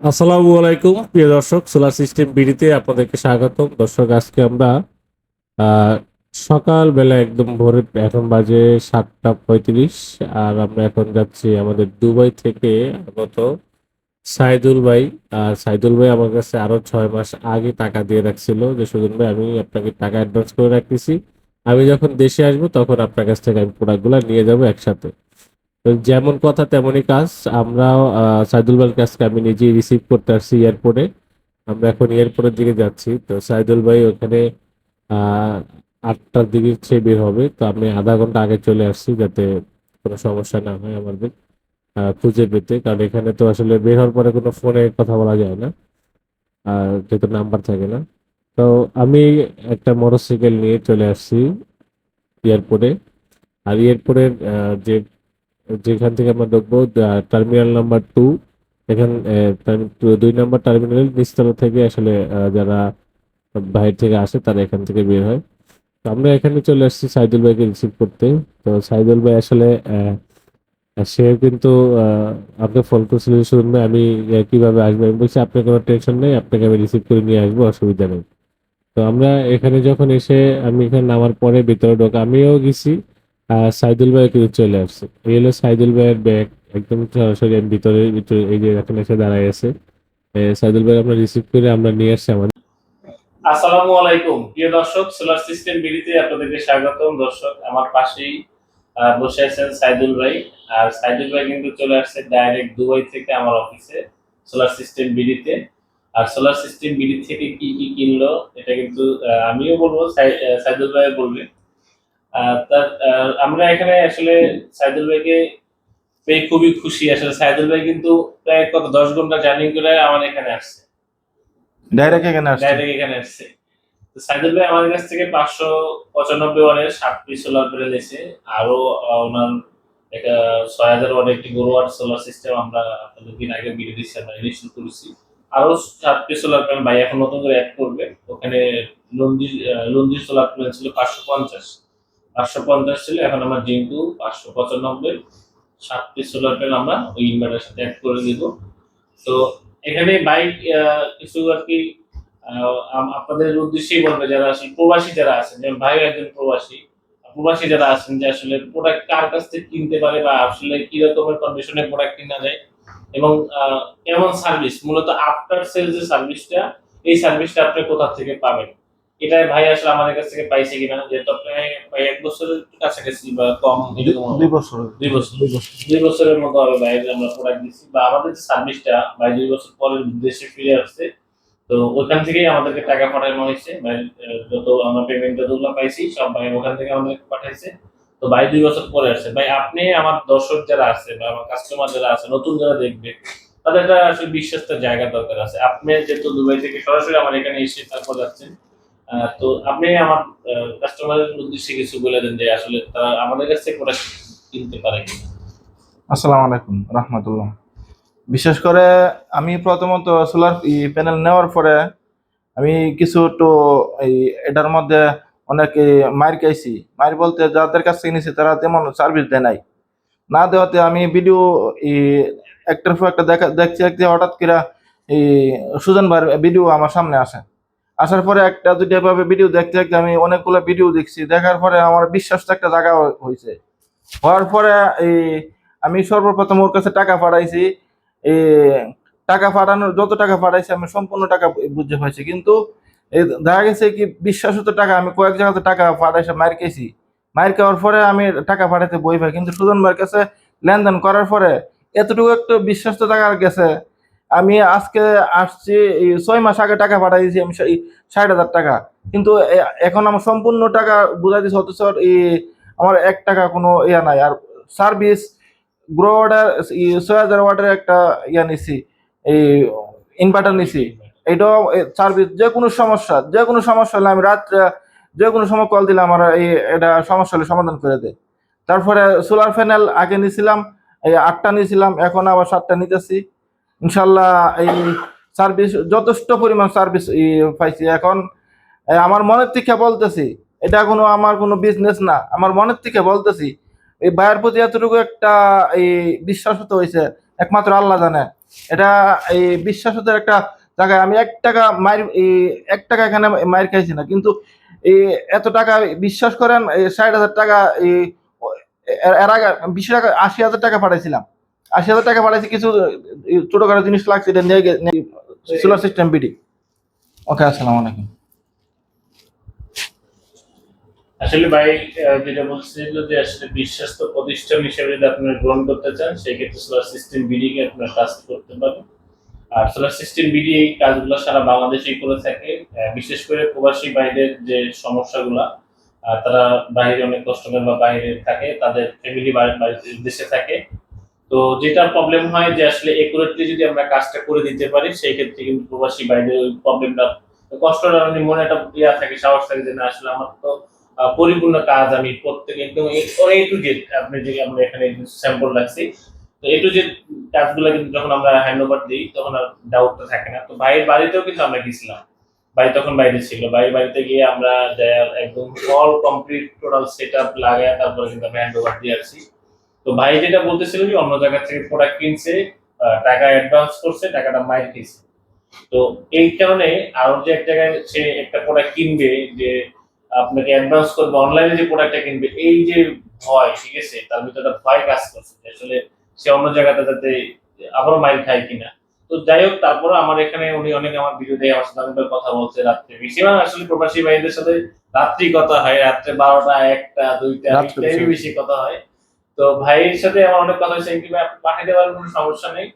আসসালামু আলাইকুম, প্রিয় দর্শক সোলার সিস্টেম বিডিতে আপনাদেরকে স্বাগতম। দর্শক, আজকে আমরা সকালবেলা একদম ভোরে, এখন বাজে সাতটা পঁয়ত্রিশ, আর আমরা এখন যাচ্ছি আমাদের দুবাই থেকে আগত সাইদুল ভাই। আর সাইদুল ভাই আমার কাছে আরও ছয় মাস আগে টাকা দিয়ে রাখছিল। যে সুজন ভাই, আমি আপনাকে টাকা অ্যাডভান্স করে রাখতেছি। আমি যখন দেশে আসব, তখন আপনার কাছ থেকে আমি প্রোডাক্টগুলো নিয়ে যাব একসাথে। যেমন কথা তেমনই কাজ। আমরাও সাইদুল ভাইয়ের কাছকে আমি নিজেই রিসিভ করতে আসছি এয়ারপোর্টে আমরা এখন এয়ারপোর্টের দিকে যাচ্ছি। তো সাইদুল ভাই ওখানে আটটার দিকে সে বের হবে। তো আমি আধা ঘণ্টা আগে চলে আসছি যাতে কোনো সমস্যা না হয় আমাদের খুঁজে পেতে। কারণ এখানে তো আসলে বের হওয়ার পরে কোনো ফোনে কথা বলা যায় না। আর যেহেতু নাম্বার থাকে না। তো আমি একটা মোটরসাইকেল নিয়ে চলে আসছি এয়ারপোর্টে আর এয়ারপোর্টের যে যেখান থেকে আমরা ঢুকবো টার্মিনাল নাম্বার টু এখান দুই নাম্বার টার্মিনালের নিচতলা থেকে আসলে যারা বাইরে থেকে আসে তারা এখান থেকে বের হয়। তো আমরা এখানে চলে আসছি সাইদুল ভাইকে রিসিভ করতে। তো সাইদুল ভাই আসলে সে কিন্তু আহ, আপনাকে ফোন করছিল শুনুন আমি কীভাবে আসব? আমি বলছি আপনার কোনো টেনশন নেই আপনাকে আমি রিসিভ করে নিয়ে আসব অসুবিধা নেই। তো আমরা এখানে যখন এসে আমি এখানে নামার পরে ভিতরে ঢোকা আমিও গেছি। সাইদুল ভাই কিন্তু চলে আসছে। এই হলো সাইদুল ভাইয়ের ব্যাগ একদম সরাসরি ভিতরে এই যে এখানে এসে দাঁড়ায় আছে। সাইদুল ভাই আমরা রিসিভ করে আমরা নিয়ে আসছি আমাদের। আসসালামু আলাইকুম। প্রিয় দর্শক সোলার সিস্টেম বিডিতে আপনাদেরকে স্বাগতম। দর্শক আমার পাশেই বসে আছেন সাইদুল ভাই। আর সাইদুল ভাই কিন্তু চলে আসছে ডাইরেক্ট দুবাই থেকে আমার অফিসে সোলার সিস্টেম বিডিতে। আর সোলার সিস্টেম বিডি থেকে কি কি কিনলো এটা কিন্তু আমিও বলব সাইদুল ভাই বলবে। আহ, তার আমরা এখানে আসলে সাইদুল ভাইকে পেয়ে খুবই খুশি। আসলে সাইদুল ভাই কিন্তু প্রায় কত দশ ঘণ্টা জার্নি করে আমার এখানে আসছে। ডাইরেক্ট এখানে আসছে? ডাইরেক্ট এখানে আসছে। সাইদুল ভাই আমাদের কাছ থেকে পাঁচশো পঁচানব্বই ওয়ানের সাত পিস সোলার প্যানেল এসে আরও ওনার একটা ছয় হাজার ওয়ানের একটি গরুয়ার সোলার সিস্টেম আমরা আপনাদের দিন আগে ভিডিও দিচ্ছি আমরা ইনস্টল করেছি। আরও সাত পিস সোলার প্যানেল ভাই এখন নতুন করে অ্যাড করবে। ওখানে লঞ্জি লঞ্জি সোলার প্যানেল ছিল পাঁচশো পঞ্চাশ। পাঁচশো পঞ্চাশ ছিল, এখন আমার জিঙ্কু পাঁচশো পঁচানব্বই সাত পিস সোলার প্যানেল আমরা ওই ইনভার্টারের সাথে অ্যাড করে দিব তো এখানে বাইক কিছু আর কি আপনাদের উদ্দেশ্যেই বলবে যারা আসলে প্রবাসী যারা আছেন, যেমন ভাইও একজন প্রবাসী প্রবাসী যারা আছেন যে আসলে প্রোডাক্ট কার কাছ থেকে কিনতে পারে বা আসলে কি রকমের কন্ডিশনে প্রোডাক্ট কিনা যায় এবং কেমন সার্ভিস মূলত আফটার সেল যে সার্ভিসটা এই সার্ভিসটা আপনি কোথা থেকে পাবেন? এটাই ভাই আসলে আমাদের কাছ থেকে পাইছে কিনা যেহেতু আপনি প্রায় এক বছরের কাছাকাছি বা কম এরকম হবে। দুই বছর। দুই বছর। দুই বছরের মতো হবে বাইরে আমরা প্রোডাক্ট দিচ্ছি বা আমাদের যে সার্ভিসটা ভাই দুই বছর পরে দেশে ফিরে আসছে তো ওখান থেকেই আমাদেরকে টাকা পাঠানো হয়েছে। ভাই যত আমরা পেমেন্ট যতগুলো পাইছি সব ভাই ওখান থেকে আমাদেরকে পাঠাইছে। তো ভাই দুই বছর পরে আসছে। ভাই আপনি আমার দর্শক যারা আছে বা আমার কাস্টমার যারা আছে নতুন যারা দেখবে তাদের একটা আসলে বিশ্বস্ত জায়গা দরকার আছে। আপনি যেহেতু দুবাই থেকে সরাসরি আমার এখানে এসে তারপর যাচ্ছেন তো আপনি আমার কাস্টমারের উদ্দেশ্যে কিছু বলে দেন যে আসলে তারা আমাদের কাছ প্রোডাক্ট কিনতে পারে কিনা। আসসালামু আলাইকুম বিশেষ করে আমি প্রথমত সোলার প্যানেল নেওয়ার পরে আমি কিছু একটু এই এটার মধ্যে অনেক মার খাইছি। মার বলতে যাদের কাছ থেকে নিয়েছি তারা তেমন সার্ভিস দেয় নাই। না দেওয়াতে আমি ভিডিও একটার পর একটা দেখা, দেখছি দেখতে হঠাৎ করে এই সুজন ভাইয়ের ভিডিও আমার সামনে আসে। আসার পরে একটা দুইটা ভাবে ভিডিও দেখতে দেখতে আমি অনেকগুলো ভিডিও দেখছি। দেখার পরে আমার বিশ্বাসটা একটা জায়গা হয়েছে হওয়ার পরে এই আমি সর্বপ্রথম ওর কাছে টাকা পাঠাইছি। টাকা পাঠানোর যত টাকা পাঠাইছি আমি সম্পূর্ণ টাকা বুঝতে পারছি কিন্তু এই দেখা গেছে কি বিশ্বাসত টাকা আমি কয়েক জায়গাতে টাকা পাঠাইছে, মার খেয়েছি। মার খাওয়ার পরে আমি টাকা পাঠাইতে বই পাই। কিন্তু সুজন ভাইয়ের কাছে লেনদেন করার পরে এতটুকু একটু বিশ্বাস তো টাকা গেছে আমি আজকে আসছি ছয় মাস আগে টাকা পাঠাইছি আমি ষাট হাজার টাকা। কিন্তু এখন আমার সম্পূর্ণ টাকা বুঝাই দিচ্ছে অথচ আমার এক টাকা কোনো ইয়া নাই। আর সার্ভিস গ্রো অর্ডার ছয় হাজার ওয়াটের একটা ইয়া নিছি, এই ইনভার্টার নিছি। এটাও সার্ভিস যে কোনো সমস্যা, যে কোনো সমস্যা হলে আমি রাত্রে, যে কোনো সময় কল দিলে আমার এই, এটা সমস্যা হলে সমাধান করে দেয়। তারপরে সোলার প্যানেল আগে নিয়েছিলাম এই আটটা নিয়েছিলাম এখন আবার সাতটা নিতেছি। ইনশাল্লাহ এই সার্ভিস যথেষ্ট পরিমাণ সার্ভিস পাইছি। এখন আমার মনের থেকে বলতেছি, এটা কোনো আমার কোনো বিজনেস না। আমার মনের থেকে বলতেছি, এই ভাইয়ের প্রতি এতটুকু একটা এই বিশ্বাস হতে হয়েছে একমাত্র আল্লাহ জানে। এটা এই বিশ্বাসের একটা জায়গায় আমি এক টাকা মায়ের এক টাকা এখানে মায়ের খাইছি না। কিন্তু এই এত টাকা বিশ্বাস করেন ষাট হাজার টাকা, এই এর আগে বিশ টাকা, আশি হাজার টাকা পাঠাইছিলাম। আশি হাজার টাকা পাঠাইছি কিছু ছোটখাটো জিনিস লাগছে, এটা নিয়ে সোলার সিস্টেম বিডি ওকে, আসসালামু আলাইকুম। আসলে ভাই যেটা যে আসলে বিশ্বস্ত প্রতিষ্ঠান হিসেবে যদি গ্রহণ করতে চান সোলার সিস্টেম বিডি কে আপনারা কাজ করতে পারেন। আর সোলার সিস্টেম বিডি এই কাজগুলো সারা বাংলাদেশেই করে থাকে বিশেষ করে প্রবাসী ভাইদের যে সমস্যাগুলা তারা বাইরে অনেক কাস্টমার বা বাইরে থাকে, তাদের ফ্যামিলি দেশে থাকে তো যেটা প্রবলেম হয় যে আসলে একুরেটলি যদি আমরা কাজটা করে দিতে পারি সেই ক্ষেত্রে কিন্তু প্রবাসী বাইরে ওই প্রবলেমটা কষ্টটা মানে মনে একটা ইয়া থাকে, সাহস থাকে যে না, আসলে আমার তো পরিপূর্ণ কাজ আমি প্রত্যেকে একদম এ টু জেড আপনি যে আমরা এখানে স্যাম্পল রাখছি, তো এ টু জেড কাজগুলো কিন্তু যখন আমরা হ্যান্ড ওভার দিই, তখন আর ডাউটটা থাকে না। তো ভাইয়ের বাড়িতেও কিন্তু আমরা গেছিলাম। ভাই তখন বাইরে ছিল। ভাইয়ের বাড়িতে গিয়ে আমরা একদম all complete total set up লাগায় তারপরে কিন্তু আমরা হ্যান্ড ওভার দিয়ে আসছি। তো ভাই যেটা বলতেছিল যে অন্য জায়গা থেকে প্রোডাক্ট কিনছে টাকা অ্যাডভান্স করছে টাকাটা মাইর খেয়েছে। তো এই কারণে আরও যে এক জায়গায় সে একটা প্রোডাক্ট কিনবে যে আপনাকে অ্যাডভান্স করবে অনলাইনে যে প্রোডাক্টটা কিনবে এই যে ভয় ঠিক আছে তার ভিতরে একটা ভয় কাজ করছে আসলে সে অন্য জায়গাতে যাতে আবারও মাইল খায় কিনা। তো যাই হোক তারপরে আমার এখানে উনি অনেক আমার ভিডিও দিয়ে আমার সাথে কথা বলছে রাত্রে। বেশিরভাগ আসলে প্রবাসী ভাইদের সাথে রাত্রি কথা হয় রাত্রে বারোটা একটা দুইটা বেশি। বেশি কথা হয়। তো ভাইয়ের সাথে আমার অনেক কথা হয়েছে কিংবা পাঠিয়ে দেওয়ার কোনো সমস্যা নেই।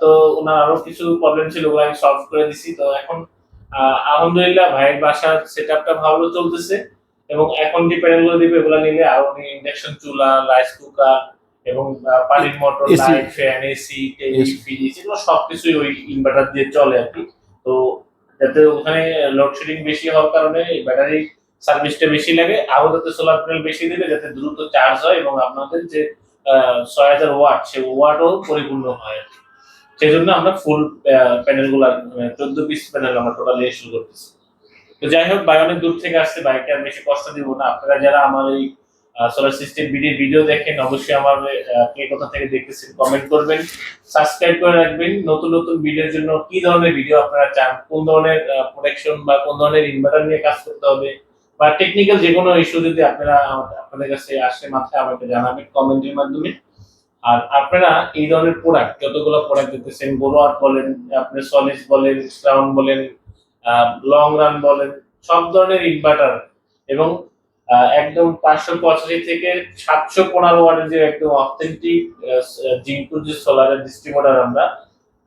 তো ওনার আরও কিছু প্রবলেম ছিল ওগুলো আমি সলভ করে দিছি। তো এখন আলহামদুলিল্লাহ ভাইয়ের বাসার সেট আপটা ভালো চলতেছে এবং এখন যে প্যানেলগুলো দিবে এগুলো নিলে আরও ইন্ডাকশন চুলা রাইস কুকার এবং পানির motor light fan AC TV fridge এগুলো সবকিছুই ওই ইনভার্টার দিয়ে চলে আর কি। তো যাতে ওখানে লোডশেডিং বেশি হওয়ার কারণে ব্যাটারি সার্ভিসটা বেশি লাগে আরও যাতে সোলার প্যানেল বেশি দিলে যাতে দ্রুত চার্জ হয় এবং আপনাদের যে ছয় হাজার ওয়াট সে ওয়াটও পরিপূর্ণ হয় সেই জন্য আমরা ফুল প্যানেলগুলা চোদ্দ পিস প্যানেল আমরা টোটালি শুরু করতেছি। তো যাই হোক ভাই অনেক দূর থেকে আসছে বাইকে আর বেশি কষ্ট দিব না। আপনারা যারা আমার এই সোলার সিস্টেম ভিডিও ভিডিও দেখেন, অবশ্যই আমার কে কোথা থেকে দেখতেছেন কমেন্ট করবেন। সাবস্ক্রাইব করে রাখবেন। নতুন নতুন ভিডিওর জন্য কি ধরনের ভিডিও আপনারা চান, কোন ধরনের প্রোটেকশন বা কোন ধরনের ইনভার্টার নিয়ে কাজ করতে হবে বা টেকনিক্যাল যে কোনো ইস্যু যদি আপনারা আপনাদের কাছে আসে মাথায়, আমাকে জানাবেন কমেন্টের মাধ্যমে। আর আপনারা এই ধরনের প্রোডাক্ট যতগুলো প্রোডাক্ট দিতেছেন গোলোয়ার বলেন আপনি সলিস বলেন ক্রাউন বলেন লং রান বলেন, সব ধরনের ইনভার্টার এবং একদম পাঁচশো পঁচাশি থেকে সাতশো পনেরো ওয়ার্ডের যে একদম অথেন্টিক জিঙ্কু যে সোলারের ডিস্ট্রিবিউটার আমরা,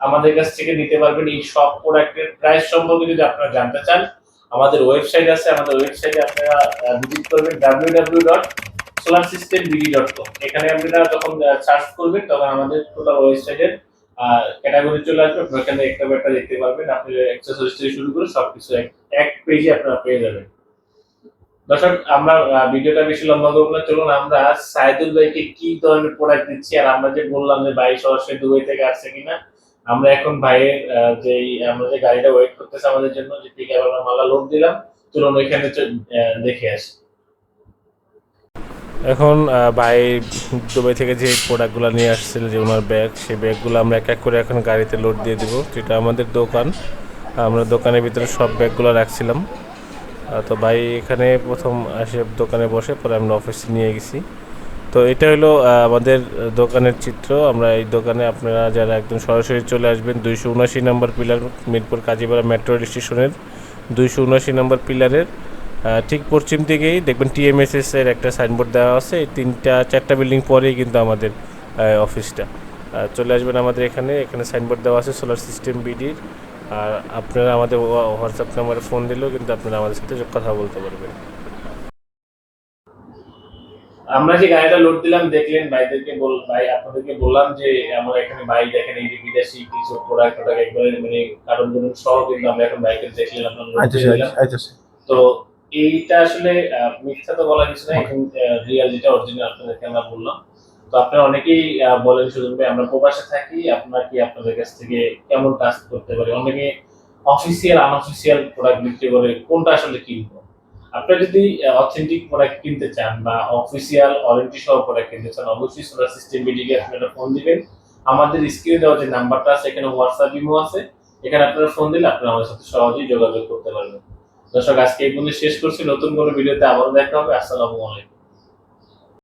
আমাদের কাছ থেকে নিতে পারবেন এই সব প্রোডাক্টের প্রাইস সম্পর্কে যদি আপনারা জানতে চান আমাদের ওয়েবসাইট আছে, আমাদের ওয়েবসাইটে আপনারা ভিজিট করবেন W W dot solar system BD dot com এখানে আপনারা যখন সার্চ করবেন, তখন আমাদের টোটাল ওয়েবসাইটের ক্যাটাগরি চলে আসবে। আপনারা এখানে একটা বা একটা দেখতে পারবেন। আপনি অ্যাক্সেসরিজ থেকে শুরু করে সবকিছু এক- এক পেজে আপনারা পেয়ে যাবেন। দর্শক, আমরা ভিডিওটা বেশি লম্বা করব না। চলুন, আমরা সাইদুল ভাইকে কি ধরনের প্রোডাক্ট দিচ্ছি আর আমরা যে বললাম যে ভাই সরাসরি দুবাই থেকে আসছে কিনা আমরা এখন ভাইয়ের যে আমরা যে গাড়িটা ওয়েট করতেছে আমাদের জন্য, যে পিক আমরা মালা লোড দিলাম, চলুন ওইখানে দেখে আসি। এখন ভাই দুবাই থেকে যে প্রোডাক্টগুলো নিয়ে আসছিল, যে ওনার ব্যাগ সেই ব্যাগগুলো আমরা এক এক করে এখন গাড়িতে লোড দিয়ে দিব। যেটা আমাদের দোকান, আমরা দোকানের ভিতরে সব ব্যাগগুলো রাখছিলাম। তো ভাই এখানে প্রথম আসে দোকানে বসে, পরে আমরা অফিসে নিয়ে গেছি। তো এটা হলো আমাদের দোকানের চিত্র। আমরা এই দোকানে আপনারা যারা একদম সরাসরি চলে আসবেন, দুইশো উনাশি নম্বর pillar Mirpur Kazipara metro rail স্টেশনের, দুইশো উনাশি নম্বর পিলারের ঠিক পশ্চিম দিকেই দেখবেন টিএমএসএস এর একটা সাইনবোর্ড দেওয়া আছে। এই তিনটা, চারটা বিল্ডিং পরেই কিন্তু আমাদের অফিসটা। চলে আসবেন আমাদের এখানে এখানে সাইনবোর্ড দেওয়া আছে সোলার সিস্টেম বিডির। আর আপনারা আমাদের হোয়াটসঅ্যাপ নাম্বারে ফোন দিলেও কিন্তু আপনারা আমাদের সাথে কথা বলতে পারবেন। আমরা যে গাড়িটা লোড দিলাম দেখলেন ভাইদেরকে বল ভাই আপনাদেরকে বললাম যে আমরা এখানে ভাই দেখেন এই যে বিদেশি কিছু প্রোডাক্ট প্রোডাক্ট একবারে মানে কারণ ধরুন সহ কিন্তু আমরা এখন বাইকে দেখলেন আইতেছে দিয়ে দিলাম। আইতেছে তো এইটা আসলে মিথ্যা তো বলা কিছু না এখন রিয়েল যেটা অরিজিনাল আপনাদেরকে আমরা বললাম। তো আপনারা অনেকেই বলেন সুজন ভাই আমরা প্রবাসে থাকি আপনারা কি আপনাদের কাছ থেকে কেমন কাজ করতে পারি? অনেকে অফিসিয়াল আনঅফিসিয়াল প্রোডাক্ট বিক্রি করে কোনটা আসলে কিনবো? আপনারা যদি অথেন্টিক প্রোডাক্ট কিনতে চান বা অফিসিয়াল ওয়ারেন্টি সহ প্রোডাক্ট কিনতে চান, অবশ্যই সোলার সিস্টেম বিডিকে আপনি একটা ফোন দিবেন। আমাদের স্ক্রিনে দেওয়া যে নাম্বারটা আছে, এখানে হোয়াটসঅ্যাপ ইমো আছে। এখানে আপনারা ফোন দিলে আপনারা আমাদের সাথে সহজেই যোগাযোগ করতে পারবেন। দর্শক, আজকে এই পর্যন্ত শেষ করছি। নতুন কোনো ভিডিওতে আবারও দেখা হবে। আসসালামু আলাইকুম।